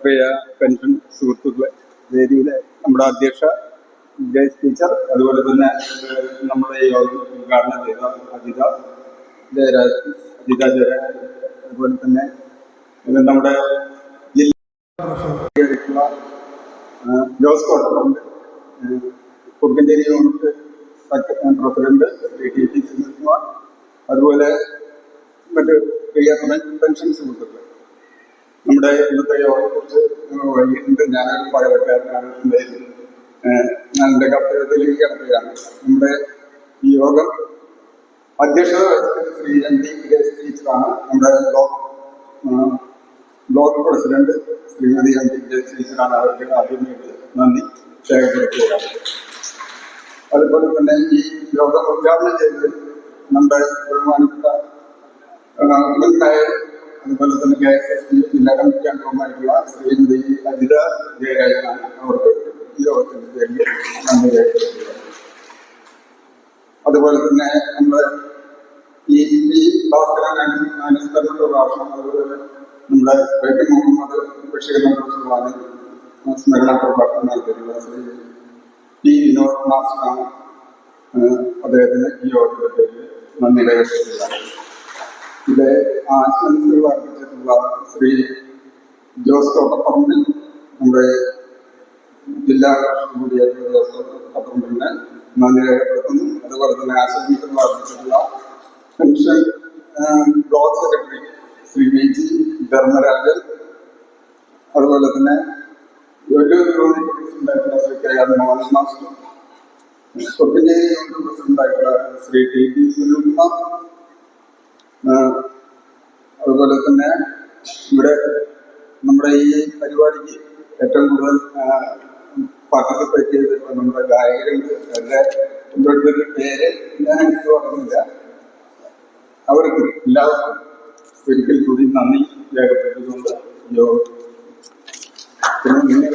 പ്രിയ pension സുഹൃത്തുക്കളെ വേദിയിലെ നമ്മുടെ അധ്യക്ഷ ജയ് ടീച്ചർ അതുപോലെ തന്നെ നമ്മുടെ യോഗം ഉദ്ഘാടനം ചെയ്ത അജിത ജയരാജ് അജിത ജയരാജ് അതുപോലെ തന്നെ നമ്മുടെ ഏഹ്, Jose കോട്ടറുണ്ട് Kurukkancheri unit president Shri T T Sunilkumar അതുപോലെ മറ്റ് പ്രിയ പെൻഷൻ സുഹൃത്തുക്കൾ നമ്മുടെ ഇന്നത്തെ യോഗത്തെക്കുറിച്ച് വൈകിട്ടുണ്ട് ഞാനൊരു ഞാൻ എന്റെ കർത്തവ്യത്തിലേക്ക് കിടക്കുകയാണ്. നമ്മുടെ ഈ യോഗം അധ്യക്ഷത വഹിച്ചത് ശ്രീ എൻ ഡി ഗ്രേസ് ടീച്ചറാണ്. നമ്മുടെ block block president Shrimati N D Grace ടീച്ചറാണ് അവർക്ക് ആദ്യമായിട്ട് നന്ദി രേഖപ്പെടുത്തുകയാണ് അതുപോലെ തന്നെ ഈ യോഗം ഉദ്ഘാടനം ചെയ്തത് നമ്മുടെ ബഹുമാനപ്പെട്ട മുൻ മേയർ അതുപോലെ തന്നെ കെ എസ് എസ് പി ജില്ലാ ശ്രീമതി അജിത ജയരാജനാണ് അവർക്ക് ഈ യോഗത്തിന്റെ പേരിൽ നന്ദി രേഖപ്പെടുത്തുക അതുപോലെ തന്നെ നമ്മുടെ ഈ ഈ ഭാസ്കരൻ അനുസ്മരണ പ്രഭാഷണം അതുപോലെ നമ്മുടെ വൈക്കം മുഹമ്മദ് ബഷീറിനെ സ്മരണ പ്രഭാഷണം നടത്തിയിട്ടുള്ള ശ്രീ ടി വിനോദ് മാസ്റ്ററാണ് അദ്ദേഹത്തിന് ഈ യോഗത്തിന്റെ പേരിൽ നന്ദി രേഖപ്പെടുത്തുകയാണ് ഇത് ആശംസകൾ അർപ്പിച്ചിട്ടുള്ള ശ്രീ ജോസ് തോട്ടപ്പറമ്പിൽ നമ്മുടെ ജില്ലാ കളക്ടർ കൂടിയായിട്ടുള്ള ജോസ് തോട്ടപ്പറമ്പിലിന് നന്ദി രേഖപ്പെടുത്തുന്നു അതുപോലെ തന്നെ ആശംസകൾ അർപ്പിച്ചിട്ടുള്ള pension block secretary Shri V G Dharmarajan അതുപോലെ തന്നെ ഒരു unit പ്രസിഡന്റായിട്ടുള്ള Shri K R Mohan master Kottinchery unit പ്രസിഡന്റായിട്ടുള്ള Shri T P Sunilkumar അതുപോലെ തന്നെ ഇവിടെ നമ്മുടെ ഈ പരിപാടിക്ക് ഏറ്റവും കൂടുതൽ പാർട്ടിസിപ്പേറ്റ് ചെയ്തിട്ടുള്ള നമ്മുടെ ഗായകരുണ്ട്. അവരുടെ പേര് ഞാൻ എനിക്ക് പറഞ്ഞില്ല അവർക്ക് എല്ലാവർക്കും ഒരിക്കൽ കൂടി നന്ദി രേഖപ്പെട്ടതുകൊണ്ട് യോഗം പിന്നെ